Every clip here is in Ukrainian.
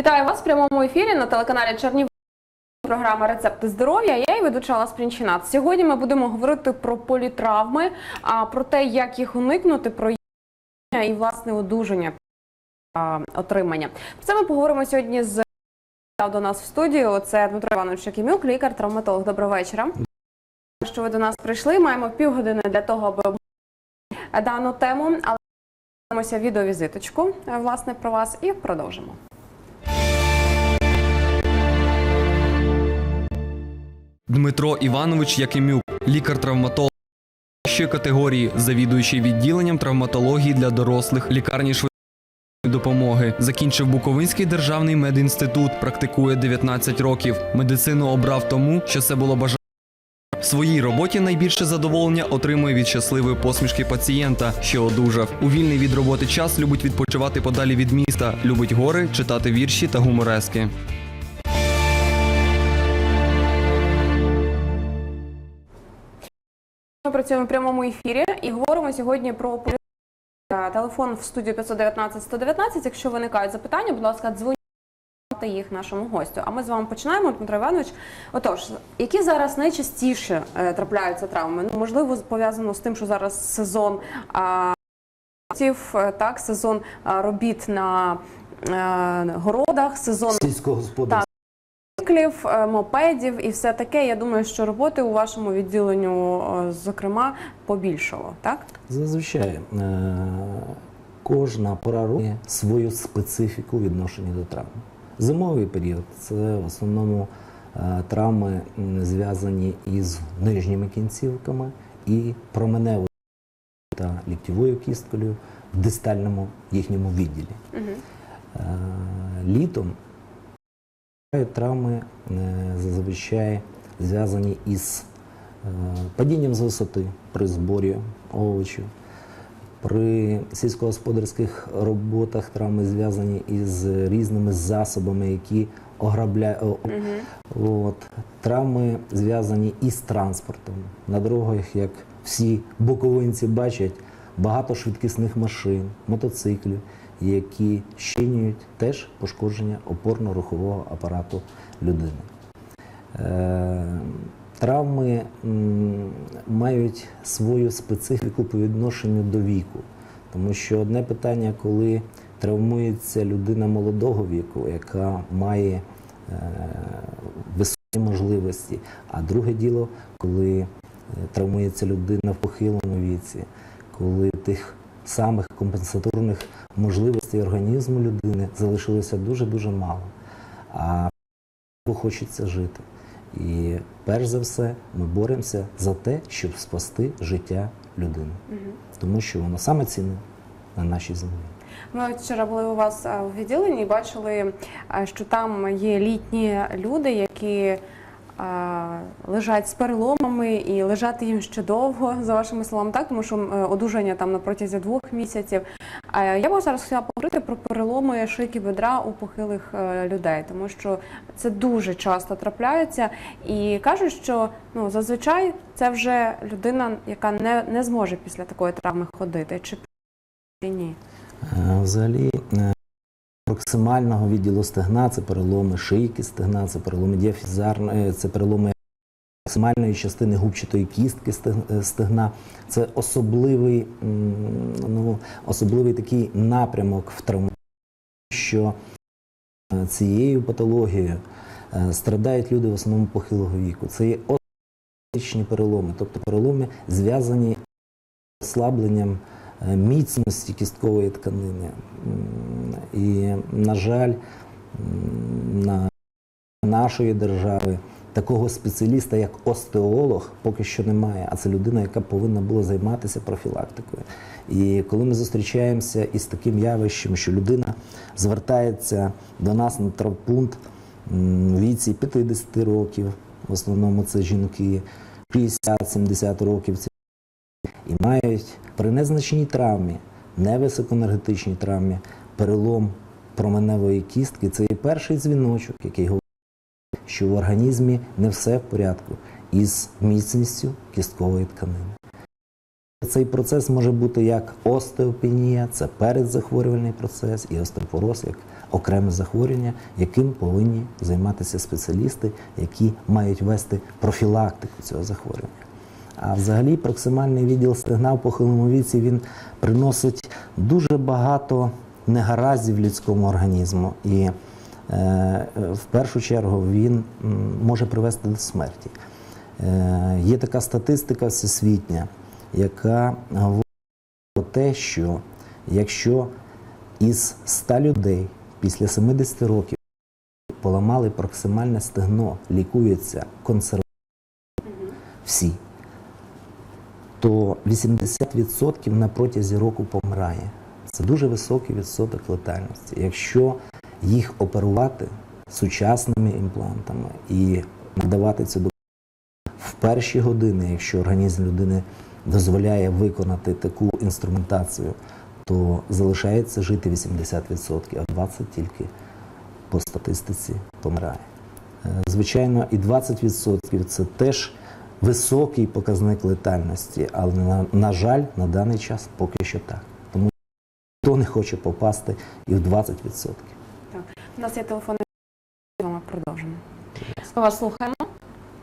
Вітаю вас в прямому ефірі на телеканалі Чернів. Програма Рецепти здоров'я. Я і ведуча Алла Спрінчинат. Сьогодні ми будемо говорити про політравми, про те, як їх уникнути, про і власне одужання отримання. Про це ми поговоримо сьогодні з до нас в студію. Це Дмитро Іванович Якимюк, лікар-травматолог. Доброго вечора. Що ви до нас прийшли? Маємо півгодини для того, аби дану тему. Але відеовізиточку власне про вас і продовжимо. Дмитро Іванович Якимюк, лікар-травматолог першої категорії, завідуючий відділенням травматології для дорослих лікарні швидкої допомоги. Закінчив Буковинський державний медінститут, практикує 19 років. Медицину обрав тому, що це було бажання. В своїй роботі найбільше задоволення отримує від щасливої посмішки пацієнта, що одужав. У вільний від роботи час любить відпочивати подалі від міста, любить гори, читати вірші та гуморески. Ми працюємо в прямому ефірі і говоримо сьогодні про полі- Е, телефон в студію 519 119. Якщо виникають запитання, будь ласка, дзвоніть їх нашому гостю. А ми з вами починаємо, Дмитро Іванович. Отож, які зараз найчастіше е, трапляються травми? Ну, можливо, пов'язано з тим, що зараз сезон а, е, так, сезон робіт на городах, сезон сільськогосподарського циклів, е, мопедів і все таке. Я думаю, що роботи у вашому відділенню, е, зокрема, побільшало, так? зазвичай е, кожна пора року має свою специфіку відношення до травм. Зимовий період це в основному травми зв'язані із нижніми кінцівками і променевою та ліктєвою кісткою в дистальному їхньому відділі. Угу. Літом травми е, зазвичай зв'язані із е, падінням з висоти при зборі овочів. При сільськогосподарських роботах травми зв'язані із різними засобами, які ограбляють. От. Травми зв'язані із транспортом. На дорогах, як всі буковинці бачать, багато швидкісних машин, мотоциклів, які щинюють теж пошкодження опорно-рухового апарату людини. Е, Травми мають свою специфіку по відношенню до віку. Тому що одне питання, коли травмується людина молодого віку, яка має е, високі можливості, а друге діло, коли е, травмується людина в похилому віці, коли тих самих компенсаторних можливостей організму людини залишилося дуже-дуже мало. А хочеться жити. І перш за все ми боремося за те, щоб спасти життя людини, тому що воно саме цінне на нашій землі. Ми вчора були у вас в відділенні і бачили, що там є літні люди, які лежать з переломами і лежати їм ще довго, за вашими словами, так тому що е, одужання там на протязі двох місяців. Я б зараз хотіла поговорити про переломи шийки бедра у похилих е, людей, тому що це дуже часто трапляється, і кажуть, що ну зазвичай це вже людина, яка не, не зможе після такої травми ходити, чи ні. Е, Взагалі, проксимального відділу стегна це переломи шийки стегна, це переломи діафізарної, це переломи проксимальної частини губчатої кістки е, стегна. Це особливий, ну, особливий такий напрямок в травмі, що е, цією патологією е, страдають люди в основному похилого віку. Це є остеотичні переломи, тобто переломи зв'язані з ослабленням е, міцності кісткової тканини. І, на жаль, на нашої держави такого спеціаліста, як остеолог, поки що немає, а це людина, яка повинна була займатися профілактикою. І коли ми зустрічаємося із таким явищем, що людина звертається до нас на травпункт віці 50 років, в основному це жінки, 60-70 років, це і мають при незначній травмі, невисокоенергетичній травмі, перелом променевої кістки. Це і перший дзвіночок, який говорить, що в організмі не все в порядку із міцністю кісткової тканини. Цей процес може бути як остеопенія, це передзахворювальний процес, і остеопороз як окреме захворювання, яким повинні займатися спеціалісти, які мають вести профілактику цього захворювання. А взагалі проксимальний відділ стегна в похилому віці він приносить дуже багато негараздів людському організму. І е, в першу чергу він може привести до смерті. Е, є така статистика всесвітня, яка говорить про те, що якщо із 100 людей після 70 років поламали проксимальне стегно, лікуються консервативно всі, то 80% на протязі року помирає. Це дуже високий відсоток летальності. Якщо їх оперувати сучасними імплантами і надавати цю допомогу в перші години, якщо організм людини дозволяє виконати таку інструментацію, то залишається жити 80%, а 20% тільки по статистиці помирає. Е, Звичайно, і 20% це теж високий показник летальності, але на, на жаль, на даний час поки що так. Ніхто не хоче попасти і в 20%. Так. У нас є телефонний ми продовжимо. Ми вас слухаємо.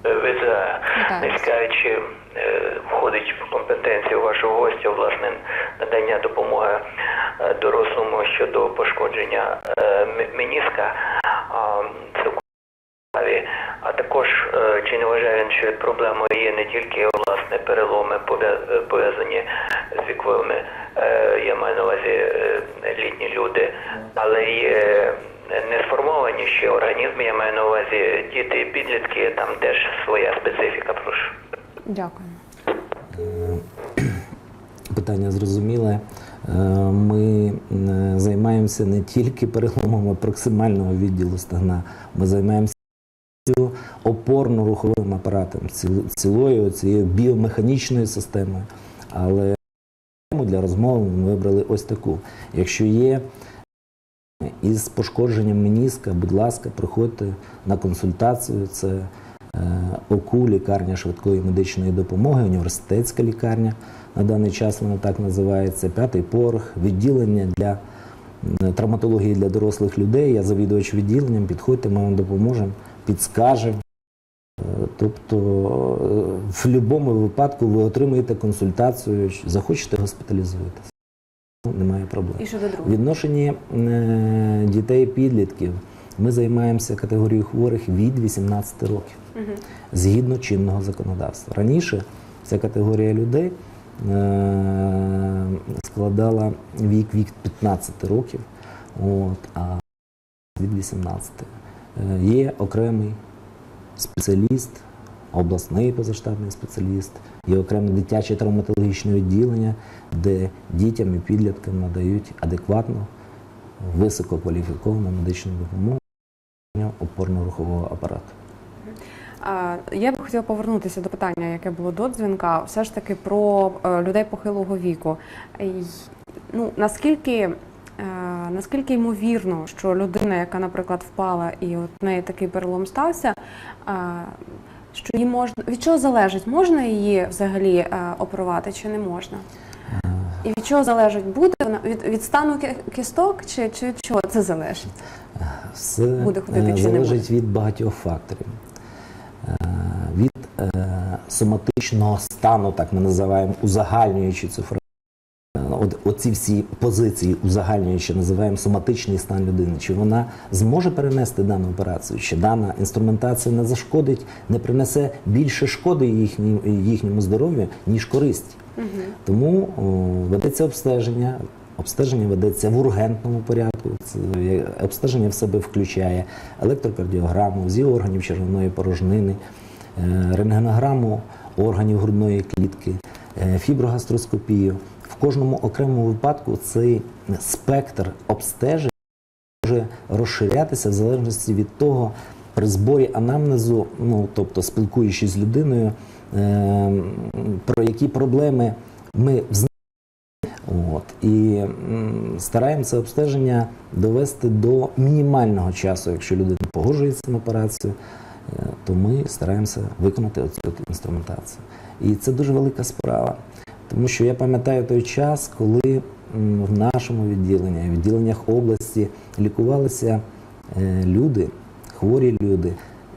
Вітаю. не цікавичі, е, входить в компетенцію вашого гостя, власне, надання допомоги е, дорослому щодо пошкодження е, меніска. А, Це справі. А також е, чи не вважає він, що проблемою є не тільки власне переломи е, пов'язані з віковими, е, я маю на увазі е, літні люди, але й е, не сформовані ще організми, я маю на увазі діти і підлітки, там теж своя специфіка, прошу. Дякую. Питання зрозуміле. Е, Ми займаємося не тільки переломами проксимального відділу стегна, ми займаємося опорно-руховим апаратом, ціл- цілою цією біомеханічною системою. Але для розмови ми вибрали ось таку. Якщо є із пошкодженням меніска, будь ласка, приходьте на консультацію. Це е, ОКУ, лікарня швидкої медичної допомоги, університетська лікарня. На даний час вона так називається. П'ятий поверх, відділення для травматології для дорослих людей. Я завідувач відділенням. Підходьте, ми вам допоможемо, підскажемо. Тобто в будь-якому випадку ви отримаєте консультацію, захочете госпіталізуєтеся. Ну, Немає проблем. І щодо В другого. відношенні е, дітей і підлітків ми займаємося категорією хворих від 18 років згідно чинного законодавства. Раніше ця категорія людей е, складала вік від 15 років, от, а від 18. Е, Є окремий спеціаліст, обласний позаштатний спеціаліст, є окреме дитяче травматологічне відділення, де дітям і підліткам надають адекватну, висококваліфіковану медичну допомогу опорно-рухового апарату. Я б хотіла повернутися до питання, яке було до дзвінка, все ж таки про е, людей похилого віку. Ну, наскільки, наскільки ймовірно, що людина, яка, наприклад, впала і от в неї такий перелом стався, е, що її можна від чого залежить, можна її взагалі е, оперувати чи не можна? І від чого залежить, буде вона від, від стану кісток, чи, чи від чого це залежить? Все Буде ходити е, чи залежить від багатьох факторів. Е, Від е, соматичного стану, так ми називаємо, узагальнюючи. Е, От, оці всі позиції узагальнюючи, називаємо соматичний стан людини. Чи вона зможе перенести дану операцію, чи дана інструментація не зашкодить, не принесе більше шкоди їхній, їхньому здоров'ю, ніж користі. Тому о, ведеться обстеження. Обстеження ведеться в ургентному порядку. Це обстеження в себе включає електрокардіограму, зі органів червоної порожнини, е, рентгенограму органів грудної клітки, е, фіброгастроскопію. Кожному окремому випадку цей спектр обстежень може розширятися в залежності від того, при зборі анамнезу, ну тобто спілкуючись з людиною, е, про які проблеми ми взнаємо. І стараємося обстеження довести до мінімального часу. Якщо людина погоджується на операцію, е, то ми стараємося виконати оцю інструментацію. І це дуже велика справа, Тому що я пам'ятаю той час, коли в нашому відділенні, в відділеннях області лікувалися е, люди, хворі люди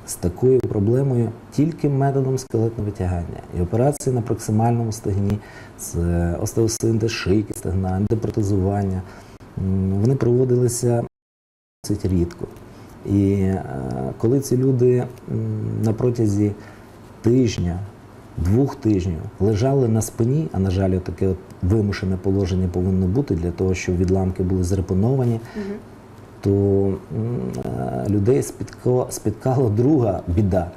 з такою проблемою тільки методом скелетного витягання. І операції на проксимальному стегні, це остеосинтез шийки, стегна, ендопротезування, вони проводилися досить рідко. І е, коли ці люди на протязі тижня, двох тижнів лежали на спині, а на жаль, таке от вимушене положення повинно бути для того, щоб відламки були зрепоновані, то е, людей спіткало, спіткала друга біда.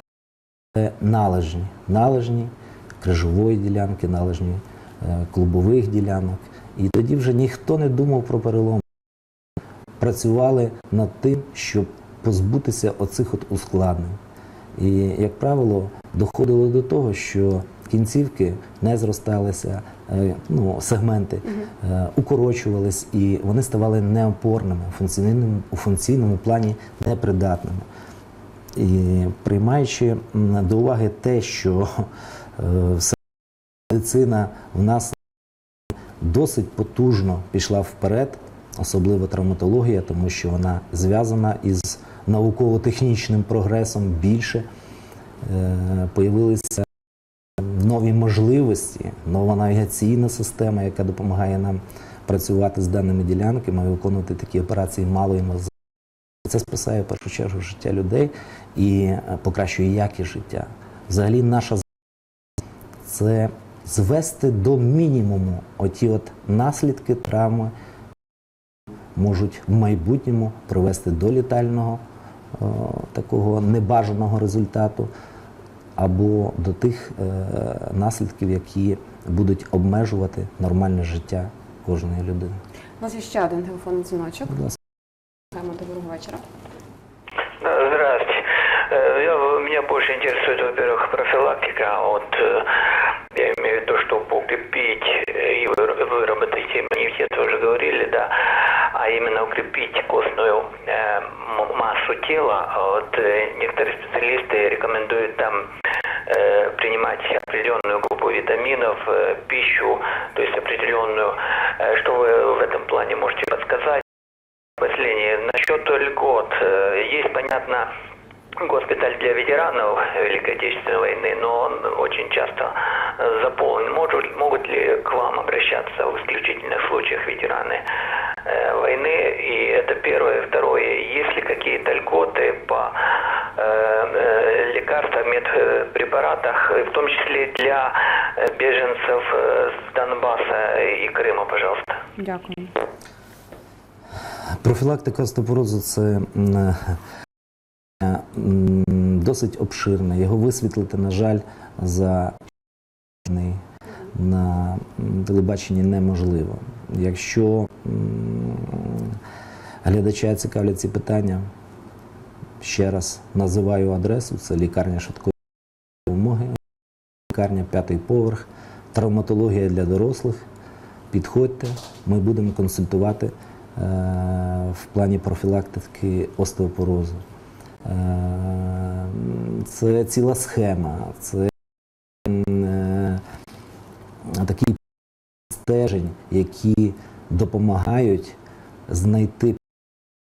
Це належні, належні крижової ділянки, належні е, клубових ділянок. І тоді вже ніхто не думав про перелом. Працювали над тим, щоб позбутися оцих от ускладнень. І, як правило, доходило до того, що кінцівки не зросталися, е, ну, сегменти е, укорочувались і вони ставали неопорними, у функційному, у функційному плані непридатними. І приймаючи до уваги те, що е, медицина в нас досить потужно пішла вперед, особливо травматологія, тому що вона зв'язана із науково-технічним прогресом більше. Е, Появилися нові можливості, нова навігаційна система, яка допомагає нам працювати з даними ділянками, виконувати такі операції малоінвазивно. Це спасає в першу чергу життя людей і е, покращує якість життя. Взагалі, наша це звести до мінімуму оті от наслідки травми можуть в майбутньому привести до літального е, такого небажаного результату або до тих е, наслідків, які будуть обмежувати нормальне життя кожної людини. У нас є ще один телефонний дзвіночок. Будь ласка. Маємо доброго вечора. Э, Здравствуйте. Э, я- Меня больше интересует, во-первых, профилактика. Вот э, я имею в виду, что укрепить э, и вы- выработать иммунитет, вы уже говорили, да, а именно укрепить костную э, м- массу тела. Вот э, некоторые специалисты рекомендуют там э, принимать определенную группу витаминов, э, пищу, то есть определенную. Э, Что вы в этом плане можете подсказать? Последнее. Насчет льгот. Есть, понятно, госпиталь для ветеранов Великой Отечественной войны, но он очень часто заполнен. Могут, могут ли к вам обращаться в исключительных случаях ветераны войны? И это первое. Второе. Есть ли какие-то льготы по э, лекарствам, медпрепаратах, э, в том числе для э, беженцев э, с Донбасса и Крыма, пожалуйста? Дякую. Профілактика остеопорозу це м, е, м, досить обширне. Його висвітлити, на жаль, за на м, телебаченні неможливо. Якщо м, глядача цікавлять ці питання, ще раз називаю адресу: це лікарня швидкої допомоги, лікарня п'ятий поверх, травматологія для дорослих. Підходьте, ми будемо консультувати е, в плані профілактики остеопорозу. Е, Це ціла схема, це е, такий стежень, які допомагають знайти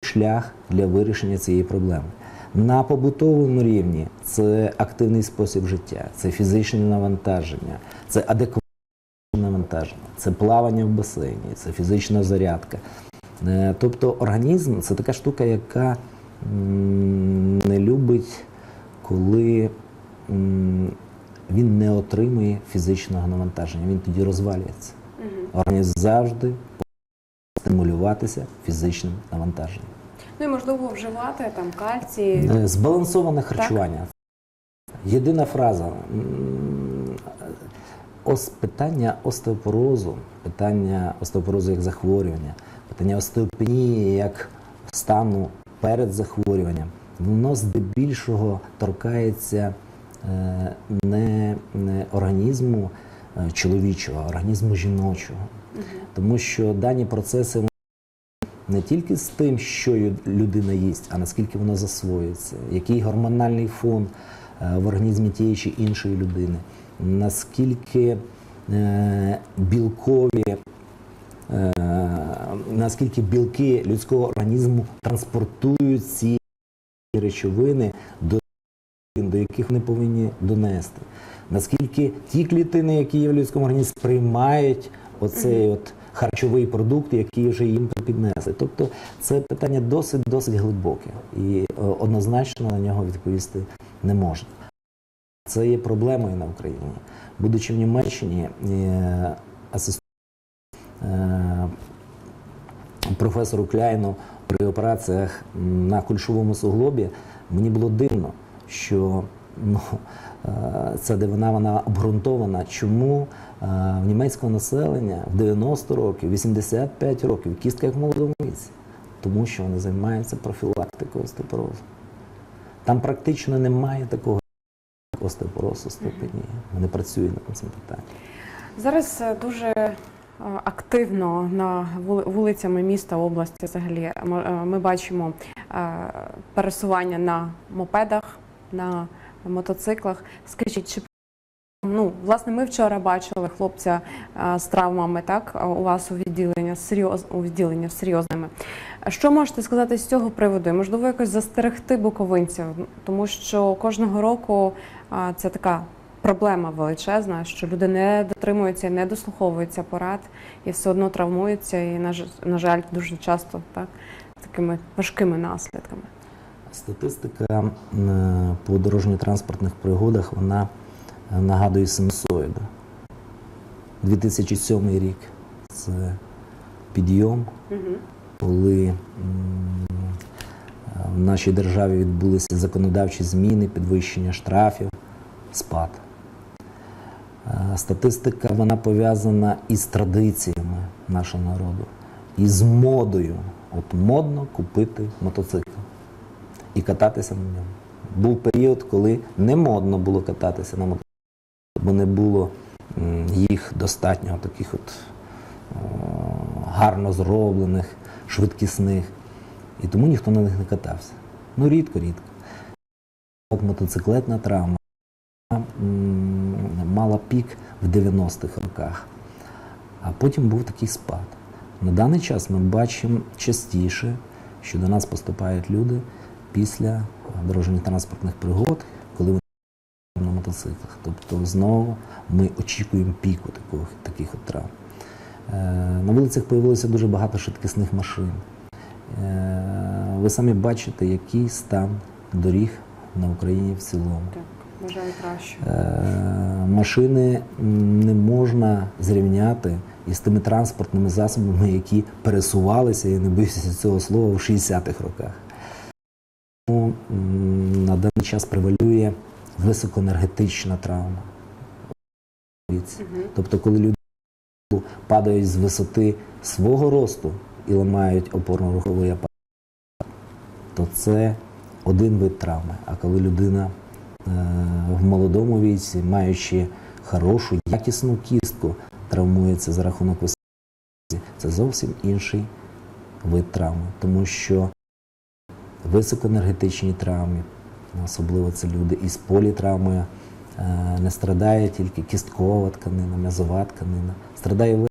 шлях для вирішення цієї проблеми. На побутовому рівні це активний спосіб життя, це фізичне навантаження, це адекватне навантаження, це плавання в басейні, це фізична зарядка. Е, Тобто організм це така штука, яка не любить, коли він не отримує фізичного навантаження. Він тоді розвалюється. Організм завжди стимулюватися фізичним навантаженням. Ну і можливо вживати там кальцій. Е, Збалансоване харчування. Єдина фраза. М, Ос питання остеопорозу, питання остеопорозу як захворювання, питання остеопенії як стану перед захворюванням, воно здебільшого торкається е, не, не організму е, чоловічого, а організму жіночого. Тому що дані процеси не тільки з тим, що людина їсть, а наскільки вона засвоюється, який гормональний фон е, в організмі тієї чи іншої людини, наскільки е, білкові, е, наскільки білки людського організму транспортують ці речовини до до яких вони повинні донести. Наскільки ті клітини, які є в людському організмі, сприймають оцей от харчовий продукт, який вже їм піднесли. Тобто це питання досить досить глибоке і е, однозначно на нього відповісти не можна. Це є проблемою на Україні. Будучи в Німеччині, е, асистент професору Кляйну при операціях на кульшовому суглобі, мені було дивно, що ну, е, ця дивина вона обґрунтована. Чому в німецького населення в 90 років, 85 років кістка як в молодому віці? Тому що вони займаються профілактикою остеопорозу. Там практично немає такого як остеопорозу ступені. Вони працюють над цим питанням. Зараз е, дуже е, активно на вули- вулицями міста, області взагалі е, ми бачимо пересування на мопедах, на мотоциклах. Скажіть, чи ну, власне, ми вчора бачили хлопця е, з травмами, так, е, у вас у відділення серйоз, у відділення серйозними. Що можете сказати з цього приводу? Можливо, якось застерегти буковинців, тому що кожного року е, це така проблема величезна, що люди не дотримуються і не дослуховуються порад і все одно травмуються, і на жаль, дуже часто так такими важкими наслідками. Статистика по дорожньо-транспортних пригодах вона нагадує синусоїду. 2007 рік це підйом, коли в нашій державі відбулися законодавчі зміни, підвищення штрафів, спад. Е, Статистика вона пов'язана із традиціями нашого народу, із модою. От модно купити мотоцикл і кататися на ньому. Був період, коли не модно було кататися на мотоциклі, бо не було їх достатньо таких от гарно зроблених, швидкісних. І тому ніхто на них не катався. Ну, рідко-рідко. От мотоциклетна травма мала пік в 90-х роках, а потім був такий спад. На даний час ми бачимо частіше, що до нас поступають люди після дорожньо-транспортних пригод, коли на мотоциклах. Тобто знову ми очікуємо піку таких, таких от травм. Е, На вулицях з'явилося дуже багато швидкісних машин. Е, Ви самі бачите, який стан доріг на Україні в цілому. Так, бажаю краще. Машини не можна зрівняти із тими транспортними засобами, які пересувалися, я не боюся цього слова, в 60-х роках. Тому на даний час превалює високоенергетична травма. Тобто, коли люди падають з висоти свого росту і ламають опорно-руховий апарат, то це один вид травми. А коли людина е, в молодому віці, маючи хорошу, якісну кістку, травмується за рахунок висоти, це зовсім інший вид травми. Тому що високоенергетичні травми, особливо це люди із політравмою, е, не страдає тільки кісткова тканина, м'язова тканина, страдає весь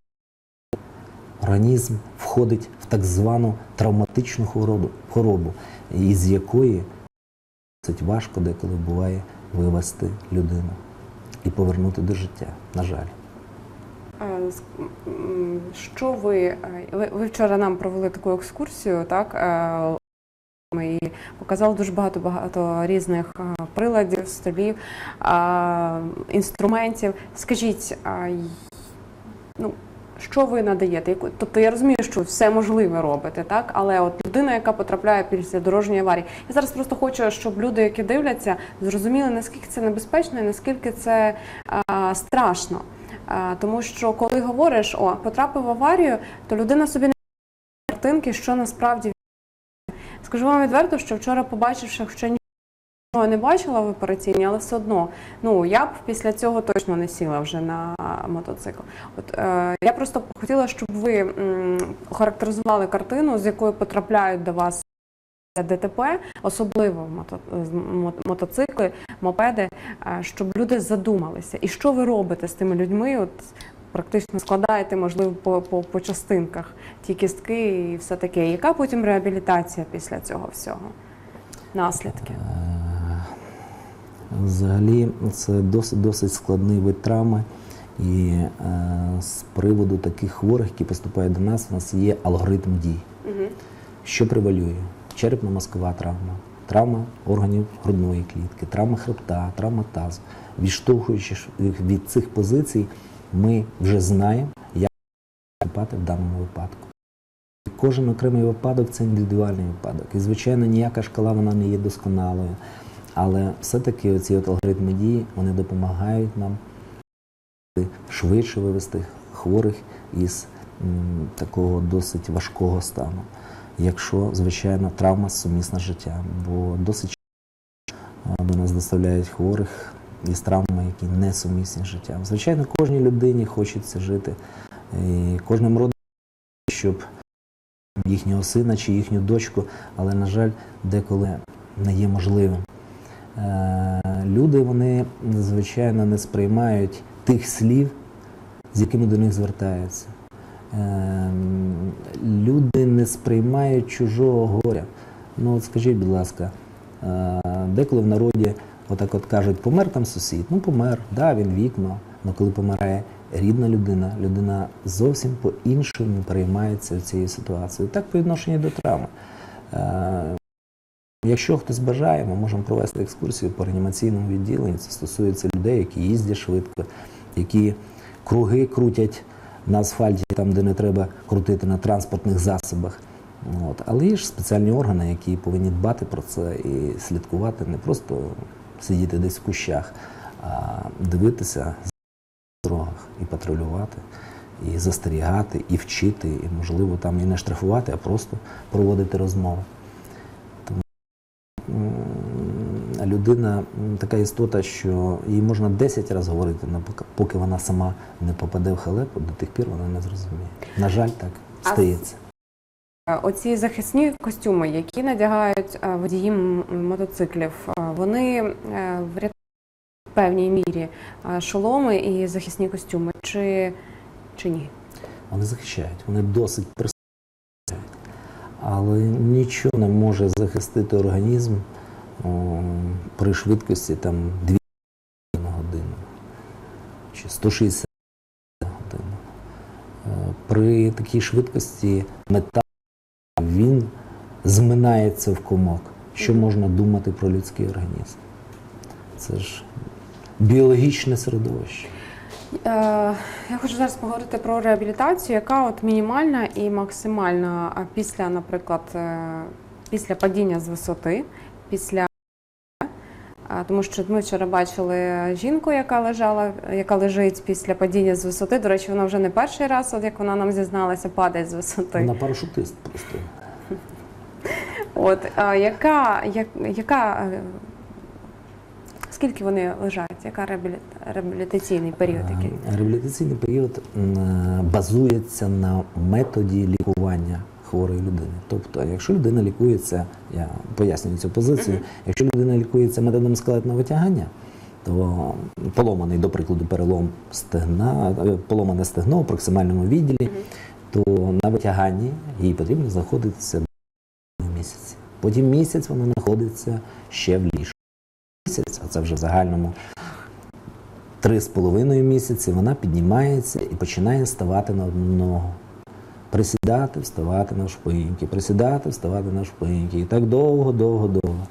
організм входить в так звану травматичну хворобу, хворобу із якої досить важко деколи буває вивести людину і повернути до життя, на жаль. Е, Що е, ви, ви вчора нам провели таку екскурсію, так? І показали дуже багато багато різних приладів, столів, інструментів. Скажіть, ну, що ви надаєте? Тобто я розумію, що все можливе робите, так? Але от людина, яка потрапляє після дорожньої аварії, я зараз просто хочу, щоб люди, які дивляться, зрозуміли, наскільки це небезпечно і наскільки це а, страшно. А, тому що коли говориш, о, потрапив в аварію, то людина собі не картинки, що насправді скажу вам відверто, що вчора побачивши, що нічого не бачила в операційній, але все одно, ну я б після цього точно не сіла вже на мотоцикл. От е, я просто хотіла, щоб ви м, охарактеризували картину, з якою потрапляють до вас ДТП, особливо мото, мотоцикли, мопеди, е, щоб люди задумалися. І що ви робите з тими людьми? От практично складаєте, можливо, по, по, по частинках ті кістки і все таке. Яка потім реабілітація після цього всього? Наслідки? Взагалі, це досить досить складний вид травми. І е, з приводу таких хворих, які поступають до нас, у нас є алгоритм дій. Угу. Що превалює? Черепно-мозкова травма, травма органів грудної клітки, травма хребта, травма тазу. Відштовхуючи від цих позицій, ми вже знаємо, як поступати в даному випадку. Кожен окремий випадок це індивідуальний випадок. І, звичайно, ніяка шкала вона не є досконалою. Але все-таки ці алгоритми дії вони допомагають нам швидше вивести хворих із такого досить важкого стану, якщо, звичайно, травма сумісна з життям. Бо досить до нас доставляють хворих із травмами, які не сумісні з життям. Звичайно, кожній людині хочеться жити, і кожним родом, щоб їхнього сина чи їхню дочку, але, на жаль, деколи не є можливим. Е, Люди, вони, звичайно, не сприймають тих слів, з якими до них звертаються. Е, Люди не сприймають чужого горя. Ну, от скажіть, будь ласка, е, деколи в народі отак от кажуть, помер там сусід, ну помер, да, він вікно. Але коли помирає рідна людина, людина зовсім по-іншому переймається цією ситуацією. Так по відношенню до травми. Е, Якщо хтось бажає, ми можемо провести екскурсію по реанімаційному відділенні. Це стосується людей, які їздять швидко, які круги крутять на асфальті, там, де не треба крутити на транспортних засобах. От. Але є ж спеціальні органи, які повинні дбати про це і слідкувати, не просто сидіти десь в кущах, а дивитися в дорогах і патрулювати, і застерігати, і вчити, і, можливо, там і не штрафувати, а просто проводити розмови. М, людина така істота, що їй можна 10 разів говорити, поки вона сама не попаде в халепу, до тих пір вона не зрозуміє. На жаль, так стається. Е, Оці захисні костюми, які надягають е, водії мотоциклів, е, вони врятують в певній мірі шоломи і захисні костюми, чи, чи ні? Вони захищають, вони досить присутні. Але нічого не може захистити організм о, при швидкості там 2 на годину чи 160 на годину. При такій швидкості метал він зминається в комок. Що можна думати про людський організм? Це ж біологічне середовище. Е, Я хочу зараз поговорити про реабілітацію, яка от мінімальна і максимальна після, наприклад, е, після падіння з висоти, після тому що ми вчора бачили жінку, яка лежала, яка лежить після падіння з висоти. До речі, вона вже не перший раз, от як вона нам зізналася, падає з висоти. Вона парашутист просто. От а, яка, як, яка е, скільки вони лежать? Яка реабілі- реабілітаційний період? Який? Е, Реабілітаційний період е, базується на методі лікування хворої людини. Тобто, якщо людина лікується, я пояснюю цю позицію, якщо людина лікується методом скелетного витягання, то поломаний, до прикладу, перелом стегна, е, поломане стегно в проксимальному відділі, то на витяганні їй потрібно знаходитися. Потім місяць вона знаходиться ще в ліжку. Місяць, а це вже в загальному три з половиною місяці вона піднімається і починає ставати на одну ногу. Присідати, вставати на шпиньки, присідати, вставати на шпиньки. І так довго, довго, довго.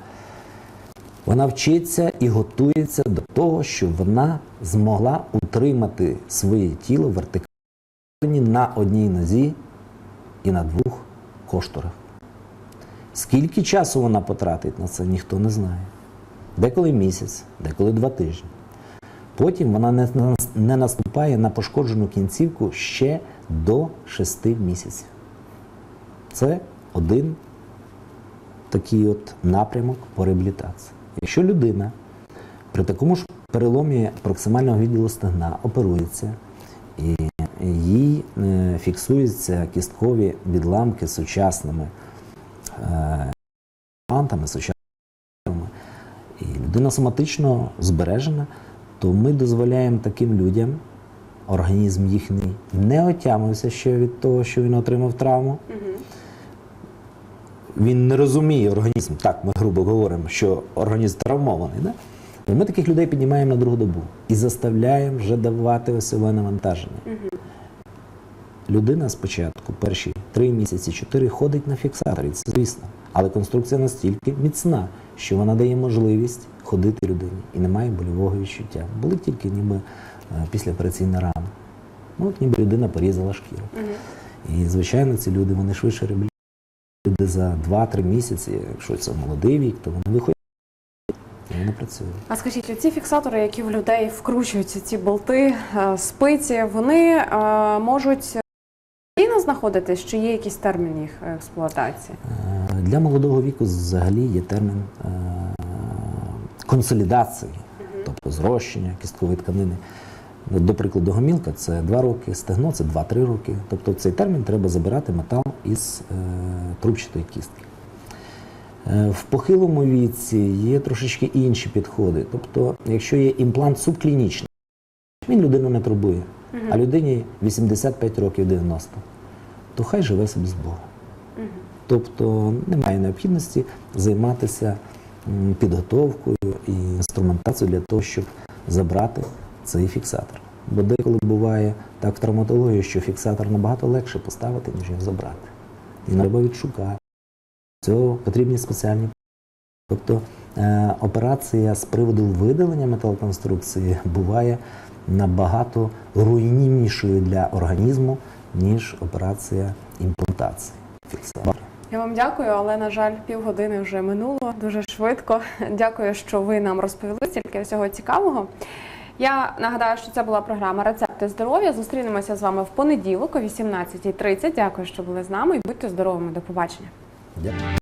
Вона вчиться і готується до того, щоб вона змогла утримати своє тіло вертикально на одній нозі і на двох кошторах. Скільки часу вона потратить на це, ніхто не знає. Деколи місяць, деколи два тижні. Потім вона не, наступає на пошкоджену кінцівку ще до 6 місяців. Це один такий от напрямок по реабілітації. Якщо людина при такому ж переломі проксимального відділу стегна оперується і їй е, фіксуються кісткові відламки сучасними е, сучасними, і людина соматично збережена, то ми дозволяємо таким людям, організм їхній не отямився ще від того, що він отримав травму. Він не розуміє організм, так ми грубо говоримо, що організм травмований. Да? І ми таких людей піднімаємо на другу добу і заставляємо вже давати осьове навантаження. Людина спочатку, перші три місяці, чотири, ходить на фіксаторі, це звісно. Але конструкція настільки міцна, що вона дає можливість ходити людині і немає больового відчуття. Були тільки ніби е, післяопераційна рана. Ну, от ніби людина порізала шкіру. І, звичайно, ці люди вони швидше реабілітуються. Люди за 2-3 місяці, якщо це молодий вік, то вони виходять і вони працюють. А скажіть, ці фіксатори, які в людей вкручуються, ці болти, е, спиці, вони е, можуть постійно чи є якийсь термін їх експлуатації? Е, Для молодого віку взагалі є термін е, консолідації, тобто зрощення кісткової тканини. До прикладу, гомілка це 2 роки, стегно це 2-3 роки. Тобто в цей термін треба забирати метал із е, трубчатої кістки. Е, В похилому віці є трошечки інші підходи. Тобто, якщо є імплант субклінічний, він людину не турбує, а людині 85 років 90, то хай живе собі з Богом. Тобто немає необхідності займатися підготовкою і інструментацією для того, щоб забрати цей фіксатор. Бо деколи буває так в травматології, що фіксатор набагато легше поставити, ніж його забрати. І треба відшукати. Цього потрібні спеціальні. Тобто е, операція з приводу видалення металоконструкції буває набагато руйнівнішою для організму, ніж операція імплантації фіксатора. Я вам дякую, але на жаль, півгодини вже минуло дуже швидко. Дякую, що ви нам розповіли стільки всього цікавого. Я нагадаю, що це була програма Рецепти здоров'я. Зустрінемося з вами в понеділок о 18.30. Дякую, що були з нами і будьте здоровими. До побачення. Дякую.